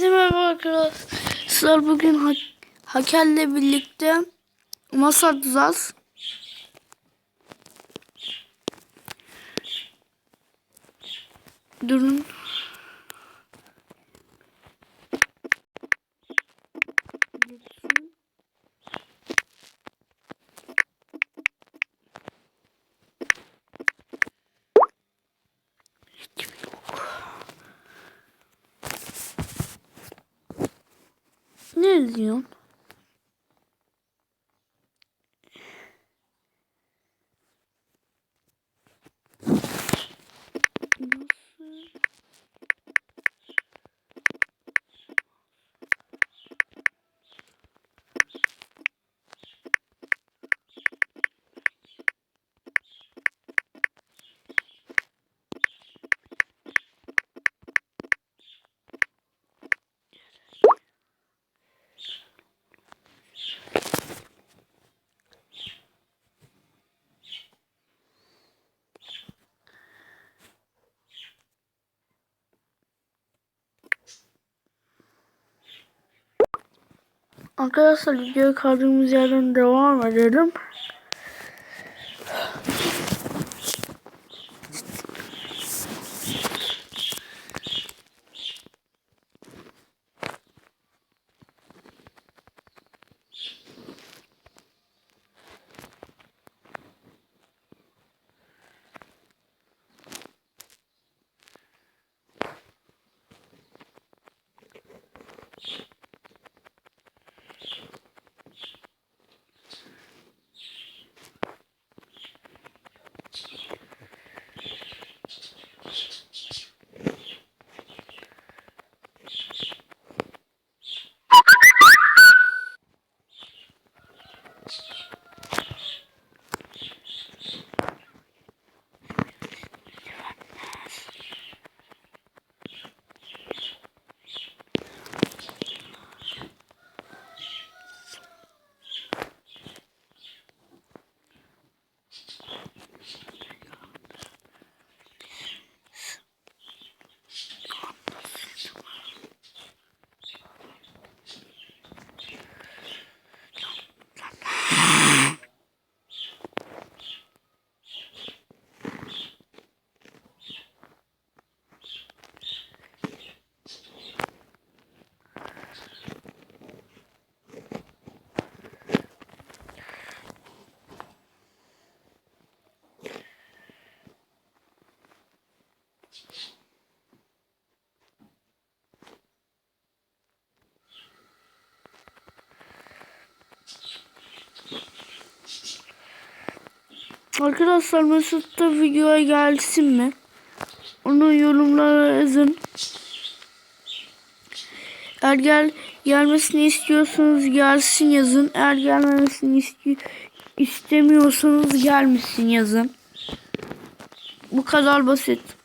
Merhaba arkadaşlar. Bugün ha Haker'le birlikte masa atacağız. Durun. Diyorsun? Arkadaşlar videoya kaldığımız yerden devam edelim. Arkadaşlar Mesut da videoya gelsin mi? Onu yorumlara yazın. Eğer gel gelmesini istiyorsanız gelsin yazın. Eğer gelmemesini isti istemiyorsanız gelmesin yazın. Bu kadar basit.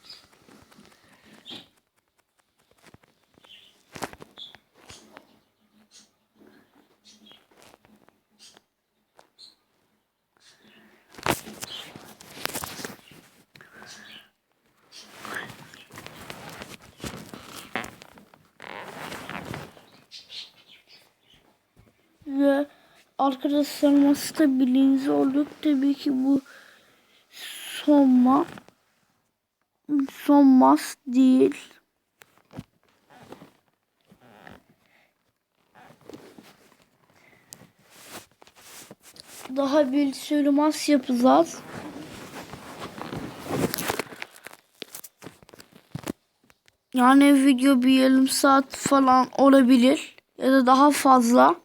Ve arkadaşlar masada bilinci olduk. Tabii ki bu son ma son mas değil. Daha bir sürü mas yapacağız. Yani video bir yarım saat falan olabilir. Ya da daha fazla.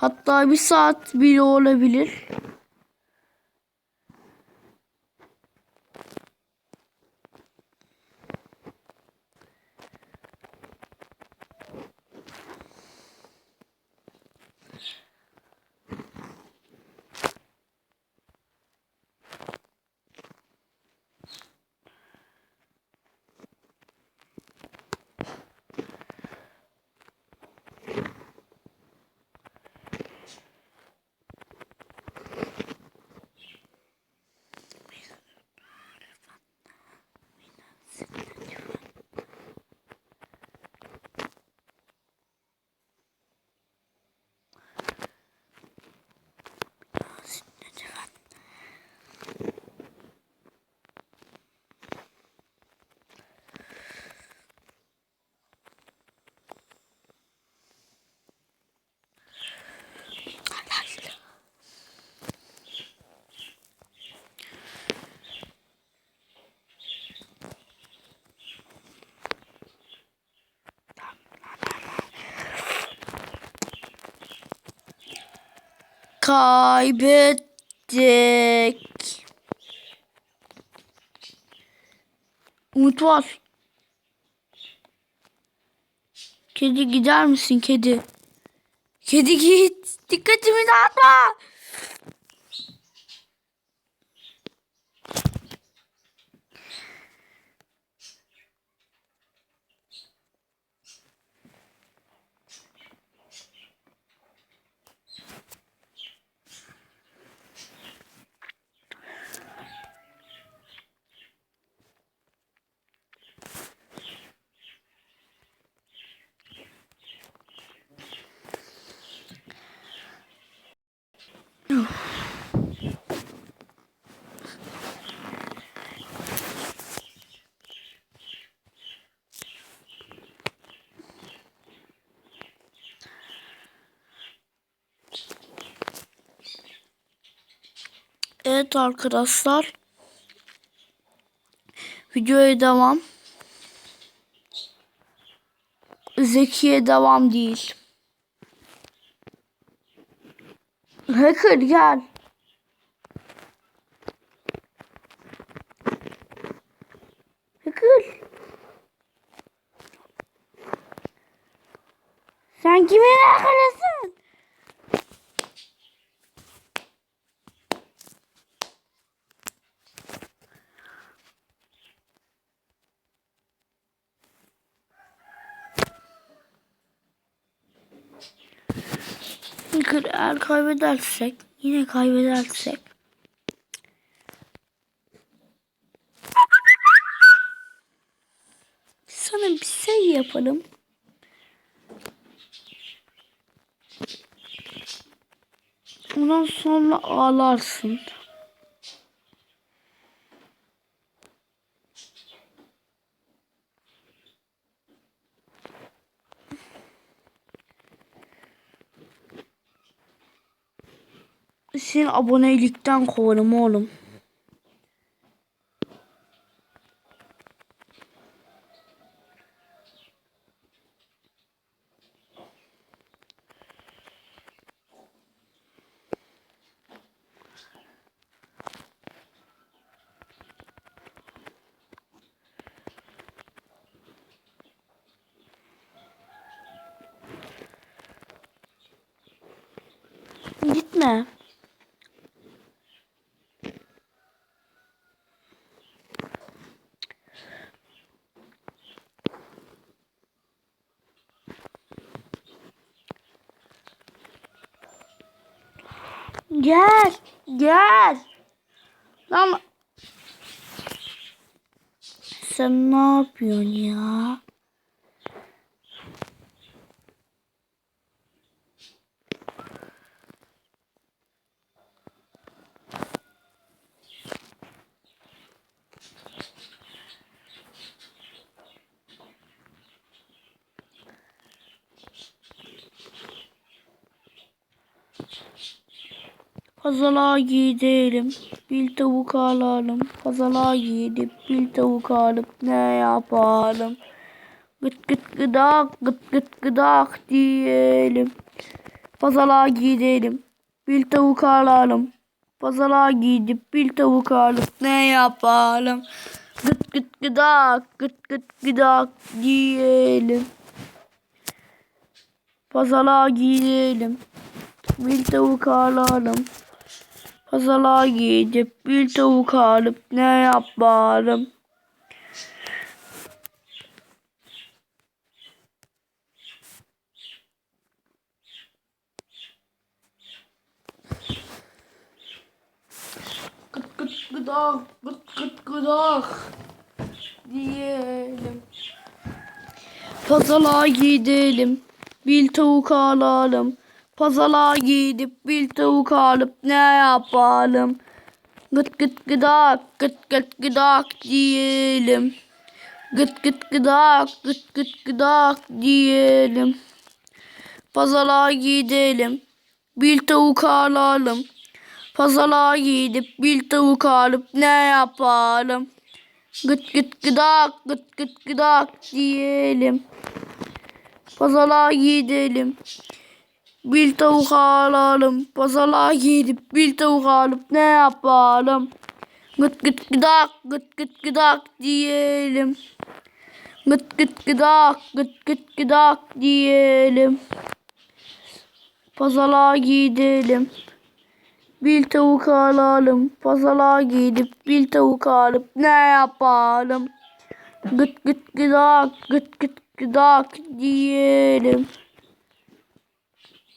Hatta bir saat bile olabilir. Kaybettik. Umut var. Kedi gider misin kedi? Kedi git. Dikkatimi dağıtma. Evet arkadaşlar. Videoya devam. Zekiye devam değil. Hacker gel. Hacker. Sen kimin hackerısın? Hacker eğer kaybedersek, yine kaybedersek sana bir şey yapalım. Ondan sonra ağlarsın. Seni abonelikten kovarım oğlum. Gitme. Gel. Gel. Lan. Sen ne yapıyorsun ya? Pazala gidelim. Bir tavuk alalım. Pazala gidip bir tavuk alıp ne yapalım? Gıt gıt gıdak gıt gıt gıdak diyelim. Pazala gidelim. Bir tavuk alalım. Pazala gidip bir tavuk alıp ne yapalım? Gıt gıt gıdak gıt gıt gıdak diyelim. Pazala gidelim. Bir tavuk alalım. Pazara gidip bir tavuk alıp ne yapalım? Gıt gıt gıdak, gıt gıt gıdak diyelim. Pazara gidelim, bir tavuk alalım. Pazara gidip bir tavuk alıp ne yapalım? Gıt gıt gıdak, gıt gıt gıdak diyelim. Gıt gıt gıdak, gıt gıt gıdak diyelim. Pazara gidelim, bir tavuk alalım. Pazara gidip bir tavuk alıp ne yapalım? Gıt gıt gıdak, gıt gıt gıdak diyelim. Pazara gidelim. Bir tavuk alalım. Pazarlığa gidip bir tavuk alıp ne yapalım? Gıt gıt gıdak gıt gıt gıdak diyelim. Gıt gıt gıdak gıt gıt gıdak diyelim. Pazarlığa gidelim. Bir tavuk alalım. Pazarlığa gidip bir tavuk alıp ne yapalım? Gıt gıt gıdak gıt gıt gıdak diyelim.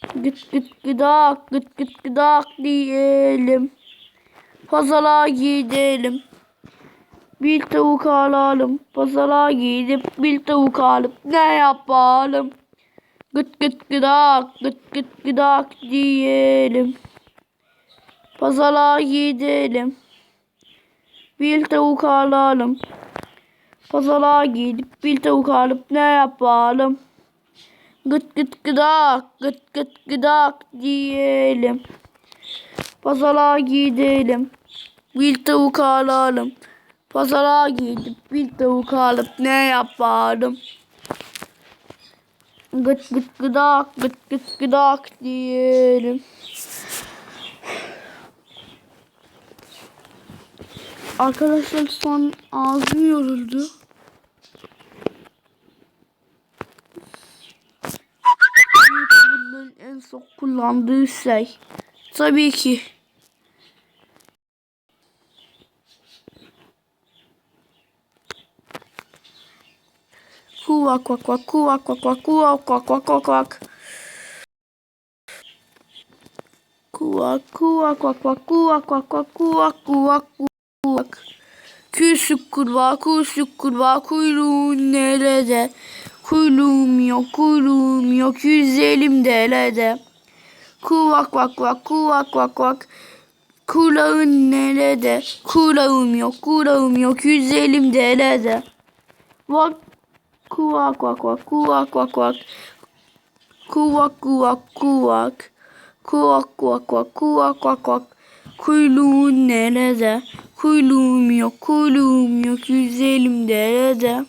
Gıt gıt gıdak gıt gıt gıdak diyelim. Pazara gidelim. Bir tavuk alalım. Pazara gidip bir tavuk alıp ne yapalım? Gıt gıt gıdak gıt gıt gıdak diyelim. Pazara gidelim. Bir tavuk alalım. Pazara gidip bir tavuk alıp ne yapalım? Gıt gıt gıdak, gıt gıt gıdak diyelim. Pazara gidelim. Bir tavuk alalım. Pazara gidip bir tavuk alıp ne yapalım? Gıt gıt gıdak, gıt gıt gıdak diyelim. Arkadaşlar son ağzım yoruldu. YouTuber'ların en çok kullandığı şey. Tabii ki. Kuvak vak vak kuvak vak vak kuvak vak vak vak vak. Kuvak kuvak vak vak kuvak vak vak kuvak kuvak kuvak. Küçük kurbağa, küçük kurbağa kuyruğun nerede? Kuyruğum yok, kuyruğum yok, yüzelim derede. Kuvak vak vak, kuvak vak vak. Kulağın nerede? Kulağım yok, kulağım yok, yüzelim derede. Vak, kuvak vak vak, kuvak vak vak. Kuvak kuvak kuvak. Kuvak kuvak vak, kuvak vak vak. Kuyruğun nerede? Kuyruğum yok, kuyruğum yok, yüzelim derede.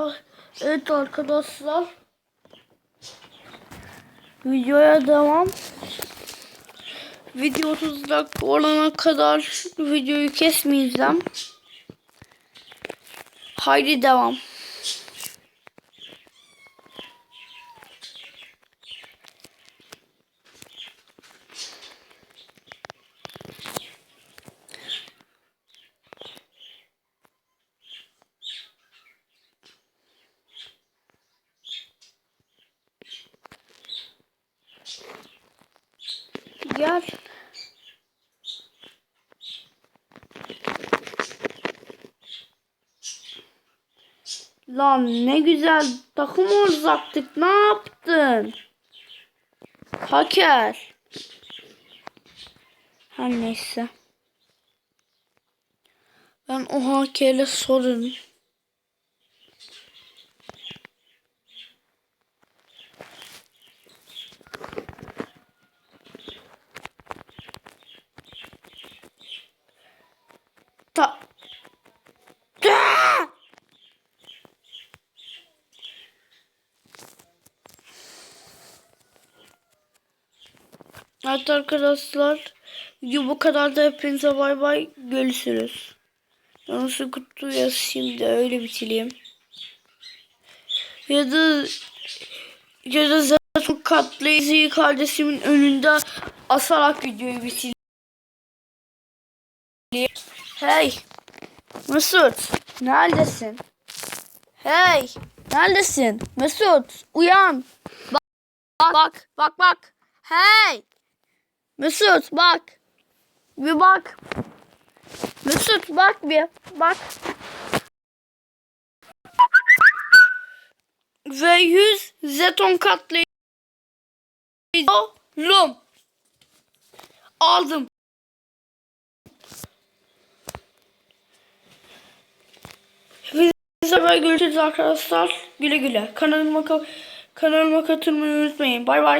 Evet, ar- evet arkadaşlar. Videoya devam. Video 30 dakika olana kadar videoyu kesmeyeceğim. Haydi devam. gel. Lan ne güzel takım olacaktık. Ne yaptın? Haker. Her neyse. Ben o hakere sorun. Evet arkadaşlar. Video bu kadar da hepinize bay bay. Görüşürüz. Nasıl kutuya şimdi öyle bitireyim. Ya da ya da zaten katlayıcıyı kardeşimin önünde asarak videoyu bitireyim. Hey. Mesut. Neredesin? Hey. Neredesin? Mesut. Uyan. Bak. Bak. Bak bak. Hey. Mesut bak. Bir bak. Mesut bak bir. Bak. Ve 100 zeton katlayıcı. Lum. Aldım. Hepinize görüşürüz arkadaşlar. Güle güle. Kanalıma, kanalıma katılmayı unutmayın. Bay bay.